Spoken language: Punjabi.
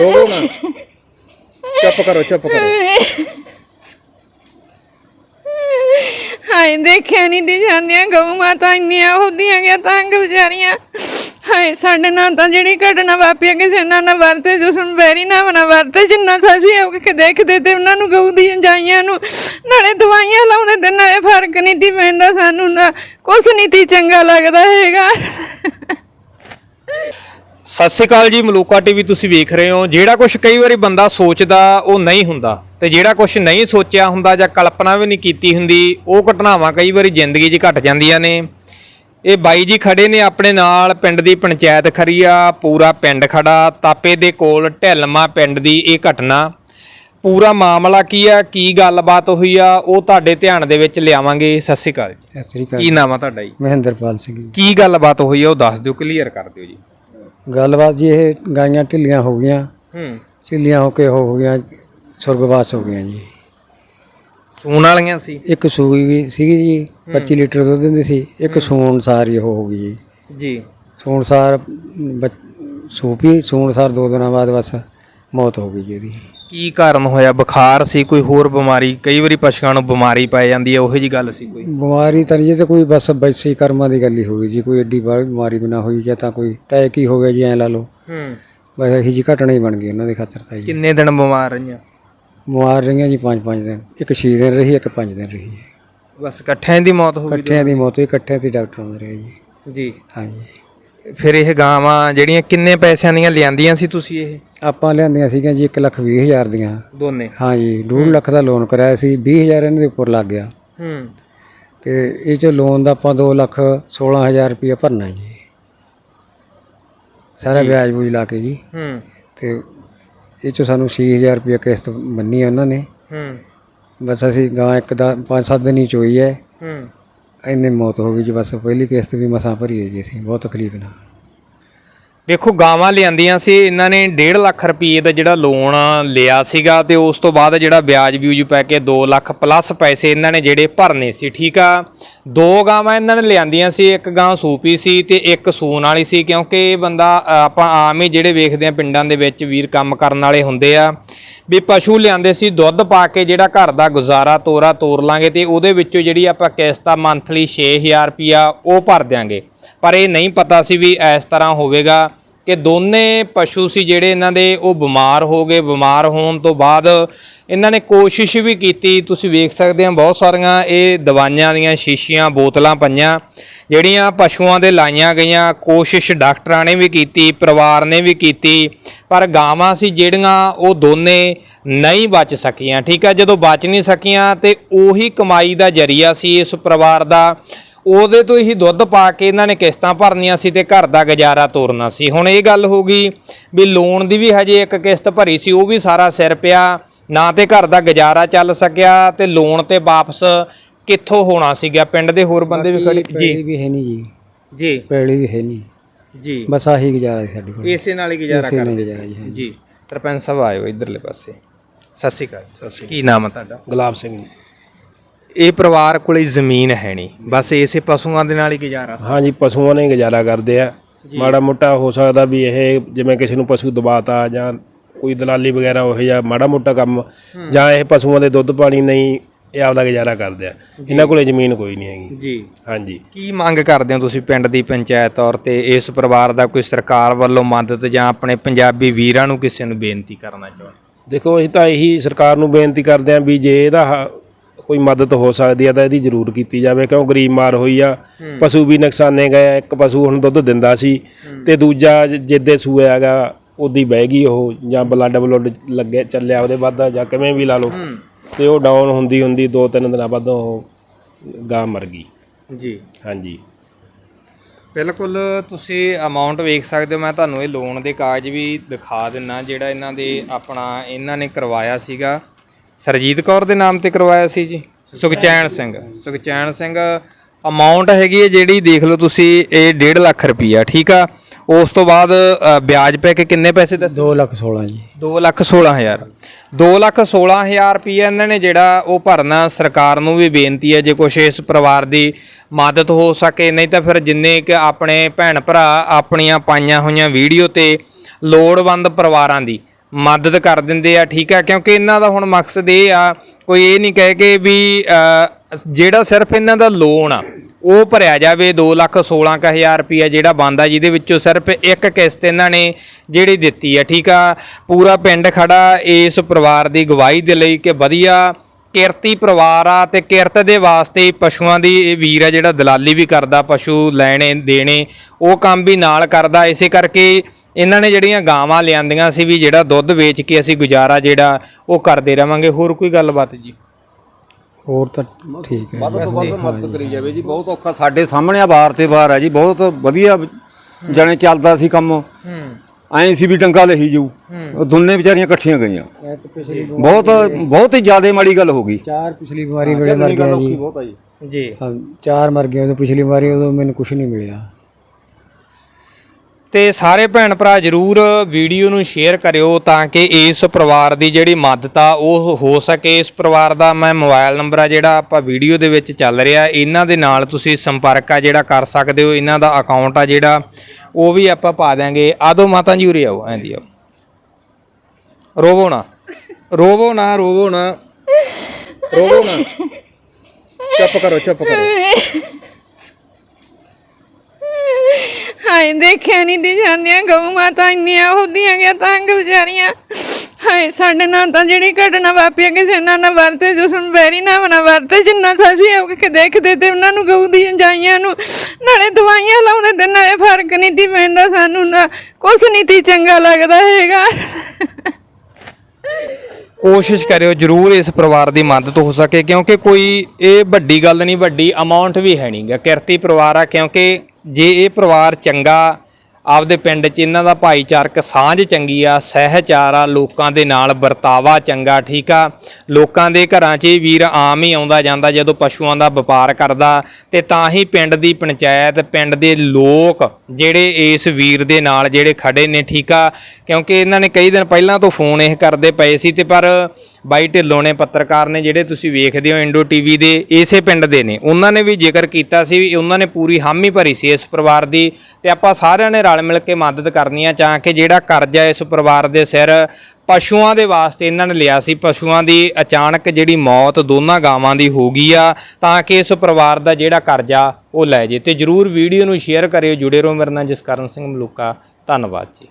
ਰੋਵੋ ਨਾ ਚੁੱਪ ਕਰੋ ਚੁੱਪ ਕਰੋ ਹਾਏ, ਦੇਖਿਆ ਨਹੀਂ ਦੀ ਜਾਂਦੀਆਂ ਗਊ ਮਾਤਾ, ਇੰਨੀਆਂ ਹੁੰਦੀਆਂ ਗਿਆ ਤੰਗ ਵਿਚਾਰੀਆਂ। ਹਾਏ, ਸਾਡੇ ਨਾਲ ਤਾਂ ਜਿਹੜੀ ਘਟਨਾ ਵਾਪਰੀ ਕਿਸੇ ਨਾਲ ਨਾ ਵਰਤੇ ਦੁਸ਼ਮਣ ਬੈਰੀ ਨਾ ਬਣਾ ਵਰਤੇ, ਜਿੰਨਾ ਸਾਸੀ ਹੋ ਕੇ ਦੇਖਦੇ ਤੇ ਉਹਨਾਂ ਨੂੰ ਗਊ ਦੀਆਂ ਜਾਈਆਂ ਨੂੰ, ਨਾਲੇ ਦਵਾਈਆਂ ਲਾਉਂਦੇ ਤੇ ਨਾਲੇ ਫ਼ਰਕ ਨਹੀਂ ਤੀ ਪੈਂਦਾ ਸਾਨੂੰ ਨਾ। ਕੁਛ ਨਹੀਂ ਤੀ ਚੰਗਾ ਲੱਗਦਾ ਹੈਗਾ। ਸਤਿ ਸ਼੍ਰੀ ਅਕਾਲ ਜੀ ਮਲੂਕਾ ਟੀਵੀ ਤੁਸੀਂ ਵੇਖ ਰਹੇ ਹੋ। ਜਿਹੜਾ ਕੁਝ ਕਈ ਵਾਰੀ ਬੰਦਾ ਸੋਚਦਾ ਉਹ ਨਹੀਂ ਹੁੰਦਾ। ਤੇ ਜਿਹੜਾ ਕੁਝ ਨਹੀਂ ਸੋਚਿਆ ਹੁੰਦਾ ਜਾਂ ਕਲਪਨਾ ਵੀ ਨਹੀਂ ਕੀਤੀ ਹੁੰਦੀ ਉਹ ਘਟਨਾਵਾਂ ਕਈ ਵਾਰੀ ਜ਼ਿੰਦਗੀ 'ਚ ਘਟ ਜਾਂਦੀਆਂ ਨੇ। ਇਹ ਬਾਈ ਜੀ ਖੜੇ ਨੇ ਆਪਣੇ ਨਾਲ ਪਿੰਡ ਦੀ ਪੰਚਾਇਤ ਖਰੀਆ ਪੂਰਾ ਪਿੰਡ ਖੜਾ। ਤਾਪੇ ਦੇ ਕੋਲ ਢਿਲਮਾ ਪਿੰਡ ਦੀ ਇਹ ਘਟਨਾ। ਪੂਰਾ ਮਾਮਲਾ ਕੀ ਆ ਕੀ ਗੱਲਬਾਤ ਹੋਈ ਆ ਉਹ ਤੁਹਾਡੇ ਧਿਆਨ ਦੇ ਵਿੱਚ ਲਿਆਵਾਂਗੇ। ਸਤਿ ਸ਼੍ਰੀ ਅਕਾਲ ਜੀ। ਸਤਿ ਸ੍ਰੀ ਅਕਾਲ ਕੀ ਨਾਮ ਆ ਤੁਹਾਡਾ ਜੀ? ਮਹਿੰਦਰਪਾਲ ਸਿੰਘ ਜੀ। ਕੀ ਗੱਲਬਾਤ ਹੋਈ ਆ ਉਹ ਦੱਸ ਦਿਓ ਕਲੀਅਰ ਕਰ ਦਿਓ ਜੀ। ਗੱਲਬਾਤ ਜੀ ਇਹ ਗਾਈਆਂ ਢਿੱਲੀਆਂ ਹੋ ਗਈਆਂ। ਹੂੰ। ਢਿੱਲੀਆਂ ਹੋ ਕੇ ਹੋ ਹੋ ਗਈਆਂ ਸੁਰਗਵਾਸ ਹੋ ਗਈਆਂ ਜੀ। ਸੂਣ ਵਾਲੀਆਂ ਸੀ? ਇੱਕ ਸੂਈ ਵੀ ਸੀਗੀ ਜੀ 25 ਲੀਟਰ ਦੁੱਧ ਦਿੰਦੀ ਸੀ ਇੱਕ ਸੂਣ ਸਾਰ ਹੀ ਉਹ ਹੋ ਗਈ ਜੀ। ਜੀ। ਸੂਣ ਸਾਰ ਸੂਪੀ ਸੂਣ ਸਾਰ ਦੋ ਦਿਨਾਂ ਬਾਅਦ ਬਸ ਮੌਤ ਹੋ ਗਈ ਜੀ ਉਹਦੀ। ਕੀ ਕਾਰਨ ਹੋਇਆ? ਬੁਖਾਰ ਸੀ ਕੋਈ ਹੋਰ ਬਿਮਾਰੀ? ਕਈ ਵਾਰੀ ਪਸ਼ੂਆਂ ਨੂੰ ਬਿਮਾਰੀ ਪੈ ਜਾਂਦੀ ਹੈ ਉਹੋ ਜੀ ਗੱਲ ਸੀ ਕੋਈ? ਬਿਮਾਰੀ ਤਾਂ ਨਹੀਂ ਇਹ ਤਾਂ ਕੋਈ ਬਸ ਵੈਸੇ ਹੀ ਕਰਮਾਂ ਦੀ ਗੱਲ ਹੀ ਹੋਈ ਜੀ। ਕੋਈ ਐਡੀ ਬਾਹਲੀ ਬਿਮਾਰੀ ਵੀ ਨਾ ਹੋਈ ਜਾਂ ਤਾਂ ਕੋਈ ਟੈਕ ਹੀ ਹੋ ਗਿਆ ਜੀ ਐ ਲਾ ਲਓ। ਹੂੰ। ਬਸ ਇਹੀ ਜੀ ਘਟਨਾ ਹੀ ਬਣ ਗਈ ਉਹਨਾਂ ਦੇ ਖਾਤਰ ਤਾਂ ਜੀ। ਕਿੰਨੇ ਦਿਨ ਬਿਮਾਰ ਰਹੀਆਂ? ਬਿਮਾਰ ਰਹੀਆਂ ਜੀ 5-5 ਦਿਨ। ਇੱਕ 6 ਦਿਨ ਰਹੀ ਇੱਕ 5 ਦਿਨ ਰਹੀ ਬਸ ਇਕੱਠਿਆਂ ਦੀ ਮੌਤ ਹੋ ਗਈ ਇਕੱਠਿਆਂ ਦੀ ਮੌਤ ਹੋਈ ਇਕੱਠਿਆਂ ਤੇ ਡਾਕਟਰ ਆਉਂਦੇ ਰਹੇ ਜੀ। ਜੀ। ਹਾਂਜੀ। ਫਿਰ ਇਹ ਗਾਵਾਂ ਜਿਹੜੀਆਂ ਕਿੰਨੇ ਪੈਸਿਆਂ ਦੀਆਂ ਲਿਆਂਦੀਆਂ ਸੀ ਤੁਸੀਂ ਇਹ? ਆਪਾਂ ਲਿਆਂਦੀਆਂ ਸੀਗੀਆਂ ਜੀ 1 ਲੱਖ ਵੀਹ ਹਜ਼ਾਰ ਦੀਆਂ। ਦੋਨੇ? ਹਾਂਜੀ 2 ਲੱਖ ਦਾ ਲੋਨ ਕਰਾਇਆ ਸੀ 20000 ਇਹਨਾਂ ਦੇ ਉੱਪਰ ਲੱਗ ਗਿਆ। ਹੂੰ। ਤੇ ਇਹ ਚ ਲੋਨ ਦਾ ਆਪਾਂ 2 ਲੱਖ 16000 ਰੁਪਏ ਭਰਨਾ ਜੀ। ਸਾਰਾ ਵਿਆਜ ਬੂਜ ਲਾ ਕੇ ਜੀ। ਹੂੰ। ਤੇ ਇਹ ਚ ਸਾਨੂੰ 6000 ਰੁਪਏ ਕਿਸ਼ਤ ਬੰਨੀ ਆ ਉਹਨਾਂ ਨੇ। ਹੂੰ। ਬਸ ਅਸੀਂ ਗਾਂ ਇੱਕ ਦਾ 5-7 ਦਿਨ ਹੀ ਚੋਈ ਹੈ ਹੂੰ। ਇੰਨੇ ਮੌਤ ਹੋ ਗਈ ਜੀ ਬਸ ਪਹਿਲੀ ਕਿਸ਼ਤ ਵੀ ਮਸਾਂ ਭਰੀ ਹੈ ਜੀ ਅਸੀਂ ਬਹੁਤ ਤਕਲੀਫ ਨਾਲ। ਵੇਖੋ ਗਾਵਾਂ ਲਿਆਂਦੀਆਂ ਸੀ, ਇਹਨਾਂ ਨੇ 1.5 ਲੱਖ ਰੁਪਏ ਦਾ ਜਿਹੜਾ ਲੋਨ ਲਿਆ ਸੀਗਾ ਤੇ ਉਸ ਤੋਂ ਬਾਅਦ ਜਿਹੜਾ ਵਿਆਜ ਵਿਊਜ ਪੈ ਕੇ 2 ਲੱਖ ਪਲੱਸ ਪੈਸੇ ਇਹਨਾਂ ਨੇ ਜਿਹੜੇ ਭਰਨੇ ਸੀ, ਠੀਕ ਆ? ਦੋ ਗਾਵਾਂ ਇਹਨਾਂ ਨੇ ਲਿਆਂਦੀਆਂ ਸੀ, ਇੱਕ ਗਾਂ ਸੂਪੀ ਸੀ ਤੇ ਇੱਕ ਸੂਨ ਵਾਲੀ ਸੀ, ਕਿਉਂਕਿ ਇਹ ਬੰਦਾ, ਆਪਾਂ ਆਮ ਹੀ ਜਿਹੜੇ ਵੇਖਦੇ ਆ ਪਿੰਡਾਂ ਦੇ ਵਿੱਚ ਵੀਰ ਕੰਮ ਕਰਨ ਵਾਲੇ ਹੁੰਦੇ ਆ। ਵੀ ਪਸ਼ੂ ਲਿਆਂਦੇ ਸੀ, ਦੁੱਧ ਪਾ ਕੇ ਜਿਹੜਾ ਘਰ ਦਾ ਗੁਜ਼ਾਰਾ, ਤੋਰਾ ਤੋਰ ਲਾਂਗੇ ਤੇ ਉਹਦੇ ਵਿੱਚੋਂ ਜਿਹੜੀ ਆਪਾਂ ਕਿਸ਼ਤ ਆ ਮੰਥਲੀ 6000 ਰੁਪਿਆ ਉਹ ਭਰ ਦਿਆਂਗੇ। ਪਰ ਇਹ ਨਹੀਂ ਪਤਾ ਸੀ ਵੀ ਇਸ ਤਰ੍ਹਾਂ ਹੋਵੇਗਾ। ਕਿ ਦੋਨੇ ਪਸ਼ੂ ਸੀ ਜਿਹੜੇ ਇਹਨਾਂ ਦੇ, ਉਹ ਬਿਮਾਰ ਹੋ ਗਏ, ਬਿਮਾਰ ਹੋਣ ਤੋਂ ਬਾਅਦ ਇਹਨਾਂ ਨੇ ਕੋਸ਼ਿਸ਼ ਵੀ ਕੀਤੀ, ਤੁਸੀਂ ਵੇਖ ਸਕਦੇ ਆ ਬਹੁਤ ਸਾਰੀਆਂ ਇਹ ਦਵਾਈਆਂ ਦੀਆਂ ਸ਼ੀਸ਼ੀਆਂ, ਬੋਤਲਾਂ ਪਈਆਂ, ਜਿਹੜੀਆਂ ਪਸ਼ੂਆਂ ਦੇ ਲਾਈਆਂ ਗਈਆਂ, ਕੋਸ਼ਿਸ਼ ਡਾਕਟਰਾਂ ਨੇ ਵੀ ਕੀਤੀ, ਪਰਿਵਾਰ ਨੇ ਵੀ ਕੀਤੀ, ਪਰ ਗਾਵਾਂ ਸੀ ਜਿਹੜੀਆਂ ਉਹ ਦੋਨੇ ਨਹੀਂ ਬਚ ਸਕੀਆਂ, ਠੀਕ ਆ? ਜਦੋਂ ਬਚ ਨਹੀਂ ਸਕੀਆਂ ਤੇ ਉਹੀ ਕਮਾਈ ਦਾ ਜਰੀਆ ਸੀ ਇਸ ਪਰਿਵਾਰ ਦਾ। ਉਹਦੇ ਤੋਂ ਹੀ ਦੁੱਧ ਪਾ ਕੇ ਇਹਨਾਂ ਨੇ ਕਿਸ਼ਤਾਂ ਭਰਨੀਆਂ ਸੀ ਤੇ ਘਰ ਦਾ ਗੁਜ਼ਾਰਾ ਤੋਰਨਾ ਸੀ। ਹੁਣ ਇਹ ਗੱਲ ਹੋ ਗਈ ਵੀ ਲੋਨ ਦੀ ਵੀ ਹਜੇ ਇੱਕ ਕਿਸ਼ਤ ਭਰੀ ਸੀ ਉਹ ਵੀ ਸਾਰਾ ਸਿਰ ਪਿਆ ਨਾ ਤੇ ਘਰ ਦਾ ਗੁਜ਼ਾਰਾ ਚੱਲ ਸਕਿਆ ਤੇ ਲੋਨ ਤੇ ਵਾਪਸ ਕਿੱਥੋਂ ਹੋਣਾ ਸੀਗਾ? ਪਿੰਡ ਦੇ ਹੋਰ ਬੰਦੇ ਵੀ ਖੜੇ? ਜੀ। ਵੀ ਹੈ ਨਹੀਂ ਜੀ। ਜੀ। ਪੈਲੀ ਵੀ ਹੈ ਨਹੀਂ। ਜੀ। ਬਸ ਆਹੀ ਗੁਜ਼ਾਰਾ ਸੀ ਸਾਡੇ ਕੋਲ। ਇਸੇ ਨਾਲ ਹੀ ਗੁਜ਼ਾਰਾ ਕਰਦੇ ਗੁਜ਼ਾਰਾ ਜੀ, ਸਰਪੰਚ ਸਾਹਿਬ ਆਇਓ ਇਧਰਲੇ ਪਾਸੇ। ਸਤਿ ਸ਼੍ਰੀ ਅਕਾਲ। ਕੀ ਨਾਮ ਹੈ ਤੁਹਾਡਾ? ਗੁਲਾਬ ਸਿੰਘ ਜੀ। ਇਹ ਪਰਿਵਾਰ ਕੋਲੇ ਜ਼ਮੀਨ ਹੈ ਨਹੀਂ। ਬਸ ਇਸੇ ਪਸ਼ੂਆਂ ਦੇ ਨਾਲ ਹੀ ਗੁਜ਼ਾਰਾ। ਹਾਂਜੀ ਪਸ਼ੂਆਂ ਨੇ ਗੁਜ਼ਾਰਾ ਕਰਦੇ ਆ। ਮਾੜਾ ਮੋਟਾ ਹੋ ਸਕਦਾ ਵੀ ਇਹ ਜਿਵੇਂ ਕਿਸੇ ਨੂੰ ਪਸ਼ੂ ਦਬਾਤਾ ਜਾਂ ਕੋਈ ਦਲਾਲੀ ਵਗੈਰਾ ਉਹ ਜਾਂ ਮਾੜਾ ਮੋਟਾ ਕੰਮ ਜਾਂ ਇਹ ਪਸ਼ੂਆਂ ਦੇ ਦੁੱਧ ਪਾਣੀ ਨਹੀਂ ਇਹ ਆਪਦਾ ਗੁਜ਼ਾਰਾ ਕਰਦੇ ਆ। ਇਹਨਾਂ ਕੋਲੇ ਜ਼ਮੀਨ ਕੋਈ ਨਹੀਂ ਹੈਗੀ। ਜੀ। ਹਾਂਜੀ। ਕੀ ਮੰਗ ਕਰਦੇ ਹੋ ਤੁਸੀਂ ਪਿੰਡ ਦੀ ਪੰਚਾਇਤ ਤੌਰ ਤੇ ਇਸ ਪਰਿਵਾਰ ਦਾ ਕੋਈ ਸਰਕਾਰ ਵੱਲੋਂ ਮਦਦ ਜਾਂ ਆਪਣੇ ਪੰਜਾਬੀ ਵੀਰਾਂ ਨੂੰ ਕਿਸੇ ਨੂੰ ਬੇਨਤੀ ਕਰਨਾ ਚਾਹੁੰਦੇ ਦੇਖੋ ਅਸੀਂ ਤਾਂ ਇਹੀ ਸਰਕਾਰ ਨੂੰ ਬੇਨਤੀ ਕਰਦੇ ਆਂ ਵੀ ਜੇ ਇਹਦਾ ਕੋਈ ਮਦਦ ਹੋ ਸਕਦੀ ਹੈ ਤਾਂ ਇਹਦੀ ਜ਼ਰੂਰ ਕੀਤੀ ਜਾਵੇ ਕਿਉਂ ਗਰੀਬ ਮਾਰ ਹੋਈ ਆ। ਪਸ਼ੂ ਵੀ ਨੁਕਸਾਨੇ ਗਏ ਆ। ਇੱਕ ਪਸ਼ੂ ਹੁਣ ਦੁੱਧ ਦਿੰਦਾ ਸੀ ਤੇ ਦੂਜਾ ਜ- ਜਿੱਦੇ ਸੂਏ ਹੈਗਾ ਉਹਦੀ ਬਹਿ ਗਈ ਉਹ ਜਾਂ ਬਲੱਡ ਬਲੱਡ ਲੱਗੇ ਚੱਲਿਆ ਉਹਦੇ ਵੱਧ ਜਾਂ ਕਿਵੇਂ ਵੀ ਲਾ ਲਓ। ਤੇ ਉਹ ਡਾਊਨ ਹੁੰਦੀ ਹੁੰਦੀ ਦੋ ਤਿੰਨ ਦਿਨਾਂ ਬਾਅਦ ਉਹ ਗਾਂ ਮਰ ਗਈ। ਜੀ। ਹਾਂਜੀ। ਬਿਲਕੁਲ ਤੁਸੀਂ ਅਮਾਉਂਟ ਵੇਖ ਸਕਦੇ ਹੋ ਮੈਂ ਤੁਹਾਨੂੰ ਇਹ ਲੋਨ ਦੇ ਕਾਗਜ਼ ਵੀ ਦਿਖਾ ਦਿੰਨਾ ਜਿਹੜਾ ਇਹਨਾਂ ਦੇ ਆਪਣਾ ਇਹਨਾਂ ਨੇ ਕਰਵਾਇਆ ਸੀਗਾ। ਸਰਜੀਤ ਕੌਰ ਦੇ ਨਾਮ ਤੇ ਕਰਵਾਇਆ ਸੀ ਜੀ ਸੁਖਚੈਨ ਸਿੰਘ। ਸੁਖਚੈਨ ਸਿੰਘ ਅਮਾਉਂਟ ਹੈਗੀ ਹੈ ਜਿਹੜੀ ਦੇਖ ਲਓ ਤੁਸੀਂ ਇਹ 1.5 ਲੱਖ ਰੁਪਈਆ ਠੀਕ ਆ? ਉਸ ਤੋਂ ਬਾਅਦ ਅ, ਵਿਆਜ ਪੈ ਕੇ ਕਿੰਨੇ ਪੈਸੇ ਦੱਸੇ? 2 ਲੱਖ 16 ਜੀ। 2 ਲੱਖ 16000 2 ਲੱਖ 16000 ਰੁਪਏ ਇਹਨਾਂ ਨੇ ਜਿਹੜਾ ਉਹ ਭਰਨਾ ਸਰਕਾਰ ਨੂੰ ਵੀ ਬੇਨਤੀ ਹੈ ਜੇ ਕੁਛ ਇਸ ਪਰਿਵਾਰ ਦੀ ਮਦਦ ਹੋ ਸਕੇ ਨਹੀਂ ਤਾਂ ਫਿਰ ਜਿੰਨੇ ਕਿ ਆਪਣੇ ਭੈਣ ਭਰਾ ਆਪਣੀਆਂ ਪਾਈਆਂ ਹੋਈਆਂ ਵੀਡੀਓ ਤੇ ਲੋੜਵੰਦ ਪਰਿਵਾਰਾਂ ਦੀ ਮਦਦ ਕਰ ਦਿੰਦੇ ਆ, ਠੀਕ ਆ? ਕਿਉਂਕਿ ਇਹਨਾਂ ਦਾ ਹੁਣ ਮਕਸਦ ਇਹ ਆ, ਕੋਈ ਇਹ ਨਹੀਂ ਕਹੇ ਕਿ ਵੀ ਜਿਹੜਾ ਸਿਰਫ ਇਹਨਾਂ ਦਾ ਲੋਨ ਆ, ਉਹ ਭਰਿਆ ਜਾਵੇ 2 ਲੱਖ 16 ਕੁ ਹਜ਼ਾਰ ਰੁਪਈਆ ਜਿਹੜਾ ਬੰਦਾ ਜਿਹਦੇ ਵਿੱਚੋਂ ਸਿਰਫ ਇੱਕ ਕਿਸ਼ਤ ਇਹਨਾਂ ਨੇ ਜਿਹੜੀ ਦਿੱਤੀ ਆ, ਠੀਕ ਆ? ਪੂਰਾ ਪਿੰਡ ਖੜਾ ਇਸ ਪਰਿਵਾਰ ਦੀ ਗਵਾਹੀ ਦੇ ਲਈ ਕਿ ਵਧੀਆ ਕਿਰਤੀ ਪਰਿਵਾਰ ਆ ਤੇ ਕਿਰਤ ਦੇ ਵਾਸਤੇ ਪਸ਼ੂਆਂ ਦੀ ਇਹ ਵੀਰ ਆ ਜਿਹੜਾ ਦਲਾਲੀ ਵੀ ਕਰਦਾ, ਪਸ਼ੂ ਲੈਣੇ, ਦੇਣੇ, ਉਹ ਕੰਮ ਵੀ ਨਾਲ ਕਰਦਾ। ਇਸੇ ਕਰਕੇ ਇਹਨਾਂ ਨੇ ਜਿਹੜੀਆਂ ਗਾਵਾਂ ਲਿਆਂਦੀਆਂ ਸੀ ਵੀ ਜਿਹੜਾ ਦੁੱਧ ਵੇਚ ਕੇ ਅਸੀਂ ਗੁਜ਼ਾਰਾ ਜਿਹੜਾ ਉਹ ਕਰਦੇ ਰਵਾਂਗੇ ਹੋਰ ਕੋਈ ਗੱਲਬਾਤ ਜੀ? ਹੋਰ ਤਾਂ ਠੀਕ ਹੈ। ਵੱਧ ਤੋਂ ਵੱਧ ਮਦਦ ਕਰੀ ਜਾਵੇ ਜੀ ਬਹੁਤ ਔਖਾ। ਸਾਡੇ ਸਾਹਮਣੇ ਆ ਬਾਰ ਤੇ ਬਾਰ ਆ ਜੀ ਬਹੁਤ ਵਧੀਆ ਜਣੇ ਚੱਲਦਾ ਸੀ ਕੰਮ। ਹੂੰ। ਐਂ ਸੀ ਵੀ ਡੰਗਾ ਲਹੀ ਜਾਊ। ਉਹ ਦੋਨੇ ਵਿਚਾਰੀਆਂ ਇਕੱਠੀਆਂ ਗਈਆਂ। ਬਹੁਤ ਬਹੁਤ ਹੀ ਜ਼ਿਆਦਾ ਮਾੜੀ ਗੱਲ ਹੋ ਗਈ। ਚਾਰ ਪਿਛਲੀ ਬਿਮਾਰੀ ਵੇਲੇ ਮਰ ਗਿਆ ਜੀ। ਬਹੁਤ ਆ ਜੀ। ਜੀ। ਚਾਰ ਮਰ ਗਏ ਉਦੋਂ ਪਿਛਲੀ ਵਾਰੀ ਉਦੋਂ ਮੈਨੂੰ ਕੁਝ ਨਹੀਂ ਮਿਲਿਆ। ਤੇ ਸਾਰੇ ਭੈਣ ਭਰਾ ਜਰੂਰ ਵੀਡੀਓ ਨੂੰ ਸ਼ੇਅਰ ਕਰਿਓ ਤਾਂ ਕਿ ਇਸ ਪਰਿਵਾਰ ਦੀ ਜਿਹੜੀ ਮਦਦ ਆ ਉਹ ਹੋ ਸਕੇ। ਇਸ ਪਰਿਵਾਰ ਦਾ ਮੈਂ ਮੋਬਾਈਲ ਨੰਬਰ ਆ ਜਿਹੜਾ ਆਪਾਂ ਵੀਡੀਓ ਦੇ ਵਿੱਚ ਚੱਲ ਰਿਹਾ। ਇਹਨਾਂ ਦੇ ਨਾਲ ਤੁਸੀਂ ਸੰਪਰਕ ਆ ਜਿਹੜਾ ਕਰ ਸਕਦੇ ਹੋ। ਇਹਨਾਂ ਦਾ ਅਕਾਊਂਟ ਆ ਜਿਹੜਾ, ਉਹ ਵੀ ਆਪਾਂ ਪਾ ਦਿਆਂਗੇ। ਆਦੋ ਮਾਤਾ ਜੀ ਉਰੇ ਆਓ ਐਂਦੀ ਆਓ। ਰੋਵੋ ਨਾ। ਰੋਵੋ ਨਾ ਰੋਵੋ ਨਾ। ਰੋਵੋ ਨਾ। ਚੁੱਪ ਕਰੋ ਚੁੱਪ ਕਰੋ। ਹਾਏ, ਦੇਖਿਆ ਨਹੀਂ ਦੀ ਜਾਂਦੀਆਂ ਗਊ ਮਾਤਾ ਇੰਨੀਆਂ ਹੁੰਦੀਆਂ ਗਿਆ ਤੰਗ ਵਿਚਾਰੀਆਂ। ਹਾਏ, ਸਾਡੇ ਨਾਲ ਤਾਂ ਜਿਹੜੀ ਘਟਨਾ ਵਾਪਰੀ ਕਿਸੇ ਨਾਲ ਨਾ ਵਰਤੇ ਦੁਸ਼ਮਣ ਬੈਰੀ ਨਾ ਬਣਾ ਵਰਤੇ, ਜਿੰਨਾ ਸਾਸੀ ਹੋ ਕੇ ਦੇਖਦੇ ਤੇ ਉਹਨਾਂ ਨੂੰ ਗਊ ਦੀਆਂ ਜਾਈਆਂ ਨੂੰ। ਨਾਲੇ ਦਵਾਈਆਂ ਲਾਉਂਦੇ ਤੇ ਨਾਲੇ ਫ਼ਰਕ ਨਹੀਂ ਤੀ ਪੈਂਦਾ ਸਾਨੂੰ ਨਾ। ਕੁਛ ਨਹੀਂ ਤੀ ਚੰਗਾ ਲੱਗਦਾ ਹੈਗਾ। ਕੋਸ਼ਿਸ਼ ਕਰਿਓ ਜਰੂਰ ਇਸ ਪਰਿਵਾਰ ਦੀ ਮਦਦ ਹੋ ਸਕੇ, ਕਿਉਂਕਿ ਕੋਈ ਇਹ ਵੱਡੀ ਗੱਲ ਨਹੀਂ, ਵੱਡੀ ਅਮਾਉਂਟ ਵੀ ਹੈ ਨਹੀਂਗਾ ਕਿਰਤੀ ਪਰਿਵਾਰ ਆ, ਕਿਉਂਕਿ ਜੇ ਇਹ ਪਰਿਵਾਰ ਚੰਗਾ ਆਪਦੇ ਪਿੰਡ 'ਚ ਇਹਨਾਂ ਦਾ ਭਾਈਚਾਰਕ ਸਾਂਝ ਚੰਗੀ ਆ, ਸਹਿਚਾਰ ਆ, ਲੋਕਾਂ ਦੇ ਨਾਲ ਵਰਤਾਵਾ ਚੰਗਾ, ਠੀਕ ਆ। ਲੋਕਾਂ ਦੇ ਘਰਾਂ 'ਚ ਵੀਰ ਆਮ ਹੀ ਆਉਂਦਾ ਜਾਂਦਾ ਜਦੋਂ ਪਸ਼ੂਆਂ ਦਾ ਵਪਾਰ ਕਰਦਾ ਤੇ ਤਾਂ ਹੀ ਪਿੰਡ ਦੀ ਪੰਚਾਇਤ, ਪਿੰਡ ਦੇ ਲੋਕ ਜਿਹੜੇ ਇਸ ਵੀਰ ਦੇ ਨਾਲ ਜਿਹੜੇ ਖੜੇ ਨੇ, ਠੀਕ ਆ। ਕਿਉਂਕਿ ਇਹਨਾਂ ਨੇ ਕਈ ਦਿਨ ਪਹਿਲਾਂ ਤੋਂ ਫੋਨ ਇਹ ਕਰਦੇ ਪਏ ਸੀ ਤੇ ਪਰ ਬਾਈ ਢਿੱਲੋਂ ਨੇ, ਪੱਤਰਕਾਰ ਨੇ ਜਿਹੜੇ ਤੁਸੀਂ ਵੇਖਦੇ ਹੋ ਇੰਡੋ ਟੀਵੀ ਦੇ, ਇਸੇ ਪਿੰਡ ਦੇ ਨੇ। ਉਹਨਾਂ ਨੇ ਵੀ ਜ਼ਿਕਰ ਕੀਤਾ ਸੀ ਵੀ ਉਹਨਾਂ ਨੇ ਪੂਰੀ ਹਾਮੀ ਭਰੀ ਸੀ ਇਸ ਪਰਿਵਾਰ ਦੀ ਤੇ ਆਪਾਂ ਸਾਰਿਆਂ ਨੇ ਰਲ ਮਿਲ ਕੇ ਮਦਦ ਕਰਨੀ ਆ ਤਾਂ ਕਿ ਜਿਹੜਾ ਕਰਜ਼ਾ ਇਸ ਪਰਿਵਾਰ ਦੇ ਸਿਰ ਪਸ਼ੂਆਂ ਦੇ ਵਾਸਤੇ ਇਹਨਾਂ ਨੇ ਲਿਆ ਸੀ। ਪਸ਼ੂਆਂ ਦੀ ਅਚਾਨਕ ਜਿਹੜੀ ਮੌਤ ਦੋਨਾਂ ਗਾਵਾਂ ਦੀ ਹੋ ਗਈ ਆ, ਤਾਂ ਕਿ ਇਸ ਪਰਿਵਾਰ ਦਾ ਜਿਹੜਾ ਕਰਜ਼ਾ ਉਹ ਲੈ ਜੇ। ਤੇ ਜਰੂਰ ਵੀਡੀਓ ਨੂੰ ਸ਼ੇਅਰ ਕਰਿਓ, ਜੁੜੇ ਰਹੋ ਮੇਰੇ ਨਾਲ ਜਸਕਰਨ ਸਿੰਘ ਮਲੂਕਾ। ਧੰਨਵਾਦ ਜੀ।